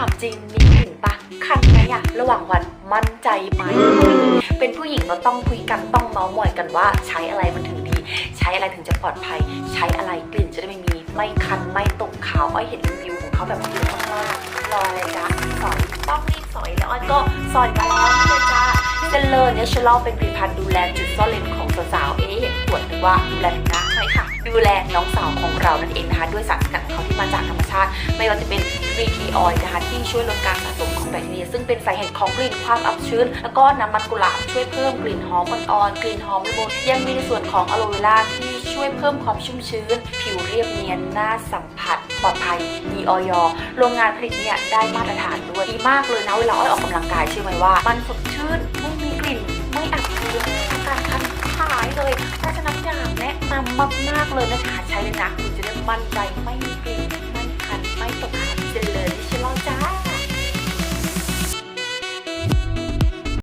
ามจริงมีกลิ่นปะคันไหมอะระหว่างวันมั่นใจไหม เป็นผู้หญิงเราต้องคุยกันต้องเมาส์มอยกันว่า ใช้อะไรมันถึงดี ใช้อะไรถึงจะปลอดภัย ใช้อะไรกลิ่นจะได้ไม่มี ไม่คันไม่ตกขาวอ้อยเห็นรีวิวของเขาแบบเยอะมากๆรออะไรจ๊ะสอยต้องรีบสอยแล้วอ้อยก็สอยมาแล้วเลยจ้าเซนเลอร์เนเชอรัลเป็นผลิตภัณฑ์ดูแลจุดซ่อนเลนของสาวๆเอ๊ะเห็นปวดหรือว่าดูแลหน้าใช่ค่ะ ดูแลน้องสาวของเรานั่นเองนะคะด้วยสารสกัดของเขาที่มาจากธรรมชาติ ไม่ว่าจะเป็น 3 t oil นะคะที่ช่วยลดการสะสมของแบคทีเรีย ซึ่งเป็นสาเหตุของกลิ่นความอับชื้น แล้วก็น้ำมันกุหลาบช่วยเพิ่มกลิ่นหอมอ่อนๆกลิ่นหอมละมุนยังมีในส่วนของอะโลเวราที่ช่วยเพิ่มความชุ่มชื้น ผิวเรียบเนียนน่าสัมผัส ปลอดภัยมีออยโรงงานผลิตเนี่ยได้มาตรฐานด้วยดีมากเลยนะเวลาอ้อยออกกำลังกายเชื่อไหมว่า มันสดชื่นไม่มีกลิ่นไม่อับชื้นการคันหายเลยเพราะฉะนั้นอย่ากแนะนำมากๆเลยนะคะใช้เลยนะคุณจะได้มั่นใจ